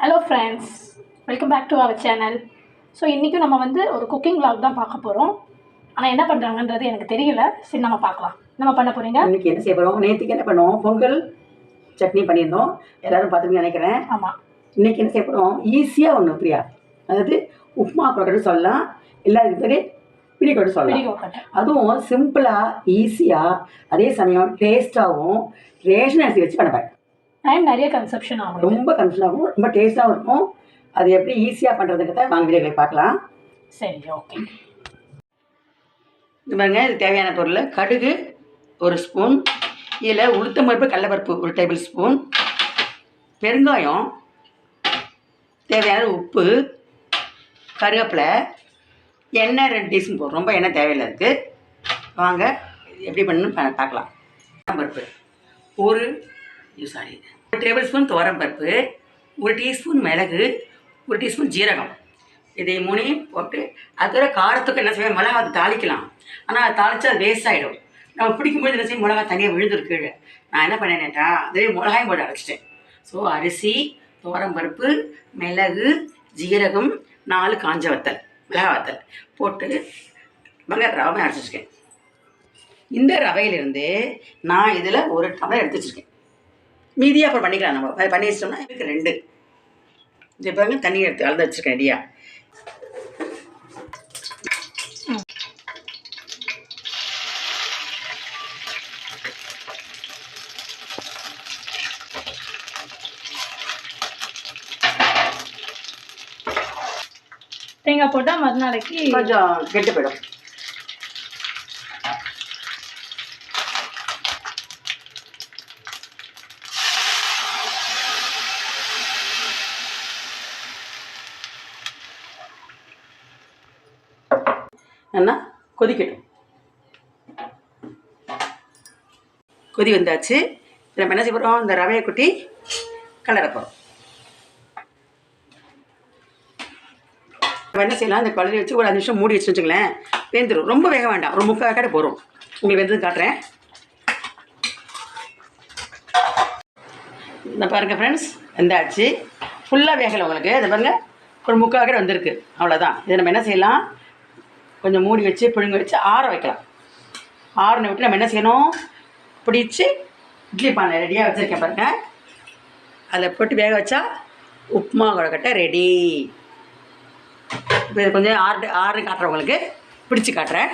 Hello friends welcome back to our channel so இன்றைக்கும் நம்ம வந்து ஒரு குக்கிங் vlog தான் பார்க்க போகிறோம் ஆனால் என்ன பண்ணுறாங்கன்றது எனக்கு தெரியல. சரி நம்ம பார்க்கலாம். நம்ம பண்ண போகிறீங்க இன்னைக்கு என்ன செய்ய போகிறோம் நேற்றுக்கு என்ன பண்ணுவோம் பொங்கல் சட்னி பண்ணியிருந்தோம். எல்லாரும் பார்த்துன்னு நினைக்கிறேன். ஆமாம் இன்னைக்கு என்ன செய்ய போகிறோம் ஈஸியாக ஒன்று பிரியா. அதாவது உப்புமா கொட்டை சொல்லலாம். இல்லை அதுக்கு பேர் பிடி கொட்டை சொல்லலாம் பிடிக்க கட்டை அதுவும் சிம்பிளாக ஈஸியாக அதே சமயம் டேஸ்ட்டாகவும் ரேஷன் அரிசி வச்சு பண்ணுவேன் டைம் நிறைய கன்சப்ஷன் ஆகும் ரொம்ப கன்ஃபியூஸ் ஆகும். ரொம்ப டேஸ்ட்டாகவும் இருக்கும். அது எப்படி ஈஸியாக பண்ணுறதுக்கு வாங்க வீடியோக்களை பார்க்கலாம். சரி ஓகே இது பாருங்க இது தேவையான பொருள். கடுகு ஒரு ஸ்பூன் இதில் உளுத்தம்பருப்பு கடலப்பருப்பு ஒரு டேபிள் ஸ்பூன் பெருங்காயம் தேவையான உப்பு கருவேப்பிலை எண்ணெய் ரெண்டு டீஸ்பூன் போடுறோம். ரொம்ப எண்ணெய் தேவையில்லை அதுக்கு. வாங்க எப்படி பண்ணணும் பார்க்கலாம். பருப்பு. ஒரு சாரி ஒரு டேபிள் ஸ்பூன் பருப்பு ஒரு டீஸ்பூன் மிளகு ஒரு டீஸ்பூன் ஜீரகம். இதை மூணையும் போட்டு அதோட காரத்துக்கு என்ன செய்வேன் மிளகா அது தாளிக்கலாம். ஆனால் அது தாளித்தா அது வேஸ்ட் ஆகிடும் நம்ம பிடிக்கும்போது என்ன செய்யும் மிளகா தனியாக விழுந்துருக்கு கீழே. நான் என்ன பண்ணேன்டா அதே மிளகாயும் போட்டு அரைச்சிட்டேன். ஸோ அரிசி பருப்பு மிளகு ஜீரகம் நாலு காஞ்ச வத்தல் மிளகா வத்தல் போட்டு வெங்காய ரவை அரைச்சிருக்கேன் இந்த ரவையிலிருந்து நான் இதில் ஒரு டம்ளர் எடுத்து வச்சுருக்கேன். மீதியாக அப்புறம் பண்ணிக்கலாம் நம்ம. பண்ணி வச்சிட்டோம்னா இதுக்கு ரெண்டு. இது பாருங்க தண்ணி எடுத்து அளந்து வச்சுருக்கேன் ரெடியாக தேங்காய் போட்டால் மறுநாளைக்கு கொஞ்சம் கெட்டு போயிடும். நல்லா கொதிக்கட்டும். கொதி வந்தாச்சு. நம்ம என்ன செய்ய போகிறோம் இந்த ரவையை கொட்டி கலர போகிறோம் என்ன செய்யலாம்? இந்த குழந்தைய வச்சு ஒரு அஞ்சு நிமிஷம் மூடி வச்சு வச்சுங்களேன் வெந்துடும் ரொம்ப வேக வேண்டாம். ஒரு முக்கால் கடை போகிறோம் உங்களுக்கு வெந்தது காட்டுறேன். இந்த பாருங்க ஃப்ரெண்ட்ஸ் வெந்தாச்சு. ஃபுல்லாக வேகலை உங்களுக்கு. இதை பாருங்கள் ஒரு முக்கால் கடை வந்திருக்கு. அவ்வளோதான் இதை நம்ம என்ன செய்யலாம்? கொஞ்சம் மூடி வச்சு பிழுங்க வச்சு ஆற வைக்கலாம். ஆறனை விட்டு நம்ம என்ன செய்யணும்? பிடிச்சி இட்லி பானை ரெடியாக வச்சுருக்கேன் பாருங்க. அதில் போட்டு வேக வச்சா உப்புமா கொழக்கட்டை ரெடி இப்போ இது கொஞ்சம் ஆறு ஆறு காட்டுறவங்களுக்கு பிடிச்சி காட்டுறேன்.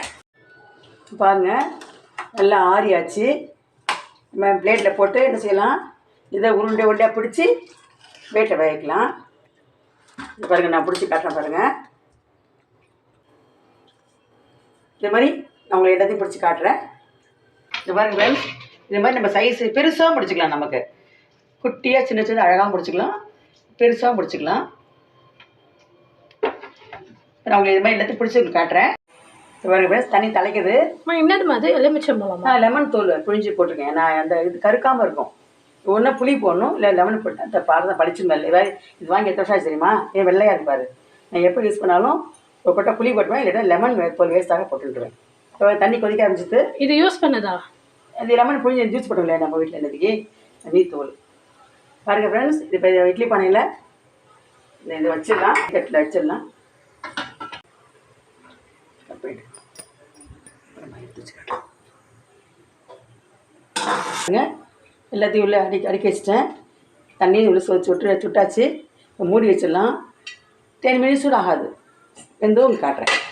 பாருங்கள் நல்லா ஆறியாச்சு. நம்ம பிளேட்டில் போட்டு என்ன செய்யலாம்? இதை உருண்டை உருண்டையாக பிடிச்சி வேட்டை வைக்கலாம் பாருங்கள் நான் பிடிச்சி காட்டுறேன் பாருங்கள் இது மாதிரி நான் உங்களை எல்லாத்தையும் பிடிச்சி காட்டுறேன். இது பாருங்க friends, இது மாதிரி நம்ம சைஸ் பெருசாக பிடிச்சிக்கலாம் நமக்கு. குட்டியாக சின்ன சின்ன அழகாக பிடிச்சிக்கலாம் பெருசாக பிடிச்சிக்கலாம் நான் உங்களுக்கு இது மாதிரி எல்லாத்தையும் பிடிச்சி உங்களுக்கு காட்டுறேன். தண்ணி தலைக்குது. என்னது மூலமா நான் லெமன் தூள் புழிஞ்சு போட்டிருக்கேன். நான் அந்த இது கருக்காமல் இருக்கும். ஒன்று புளி போடணும் இல்லை லெமன் போட்டு அந்த பால் தான் படிச்சு மேலே. இது வாங்கி எத்தனை வருஷம் தெரியுமா? ஏன் வெள்ளையாக இருப்பார் நான் எப்போ யூஸ் பண்ணாலும் ஒரு கொட்டை புளி போட்டுவேன் இல்லைன்னா லெமன் போல் வேஸ்ட்டாக இப்போ தண்ணி கொதிக்க ஆரம்பிச்சிட்டு இது யூஸ் பண்ணதா? இந்த லெமன் புளிஞ்சு ஜூஸ் போட்டுங்களே நம்ம வீட்டில் என்னதுக்கு நீர் தூள் பாருங்கள் ஃப்ரெண்ட்ஸ் இது இப்போ இட்லி பானையில் இது வச்சிடலாம் கட்டில் வச்சிடலாம். எல்லாத்தையும் உள்ள அடி அடிக்க வச்சிட்டேன். தண்ணி உள்ள சொச்சு விட்டு சுட்டாச்சு. மூடி வச்சிடலாம். டென் மினிட்ஸ் கூட ஆகாது வெந்தோ உங்களுக்கு காட்டுறேன்.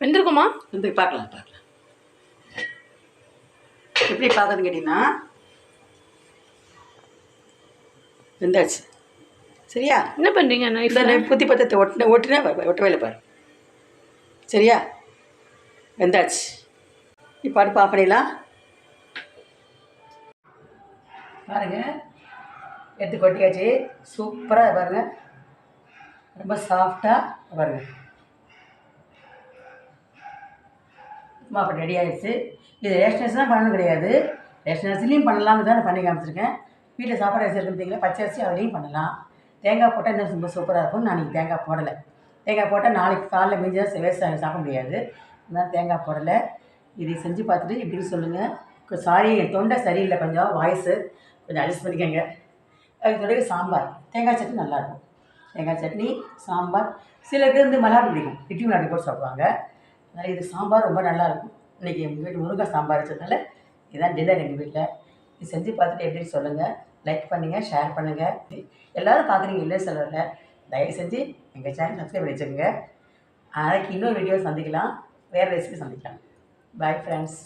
வெந்திருக்குமா? வந்து பார்க்கலாம் பார்க்கலாம். எப்படி பார்க்கறதுன்னு கேட்டிங்கன்னா வெந்தாச்சு. சரியா? என்ன பண்ணுறீங்க இந்த நைஃப்ல நெ- புத்தி பத்தத்தை ஒட்டின ஒட்டினா ஒட்டவே இல்லை பாரு. சரியா? வெந்தாச்சு. இப்போ அடுப்பு ஆஃப் பண்ணிடலாம். பாருங்க. எடுத்து கொட்டியாச்சு. சூப்பராக பாருங்க. ரொம்ப சாஃப்டாக பாருங்க உப்புமா அப்போ ரெடி ஆகிடுச்சு இது ரேஷன் அரிசி தான் பண்ணணும் கிடையாது. ரேஷன் அரிசிலையும் பண்ணலாம்னு தான் நான் பண்ணி காமிச்சிருக்கேன். வீட்டில் சாப்பாடு அரிசி இருக்குன்னு பச்சை அரிசி அதுலேயும் பண்ணலாம். தேங்காய் போட்டால் இன்னும் ரொம்ப சூப்பராக இருக்கும் நான் இன்றைக்கி தேங்காய் போடலை. தேங்காய் போட்டால் நாளைக்கு காலைல மிஞ்சி தான் வேஸ்ட் சாப்பிட முடியாது. அதனால் தேங்காய் போடலை. இதை செஞ்சு பார்த்துட்டு இப்படின்னு சொல்லுங்கள் சாரி என் தொண்டை சரியில்லை கொஞ்சம் வாய்ஸு கொஞ்சம் அட்ஜஸ்ட் பண்ணிக்கோங்க. அதுக்கு பிறகு சாம்பார். தேங்காய் சட்னி நல்லாயிருக்கும் தேங்காய் சட்னி சாம்பார். சில பேர் வந்து மிளகா பிடிக்கும். இட்லி மிளகா போட்டு சாப்பிடுவாங்க. அதனால் இது சாம்பார் ரொம்ப நல்லாயிருக்கும் இன்றைக்கி எங்கள் வீட்டு முருங்கை சாம்பார் வச்சதுனால இதுதான் டின்னர் எங்கள் வீட்டில் இது செஞ்சு பார்த்துட்டு எப்படின்னு சொல்லுங்கள் லைக் பண்ணுங்கள் ஷேர் பண்ணுங்கள் எல்லோரும் பார்க்குறீங்க இல்லைன்னு சொல்லலை. தயவு செஞ்சு எங்கள் சேனல் சப்ஸ்கிரைப் பண்ணி வச்சுக்கோங்க. நாளைக்கு இன்னொரு வீடியோ சந்திக்கலாம். வேறு ரெசிபி சந்திக்கலாம். Bye friends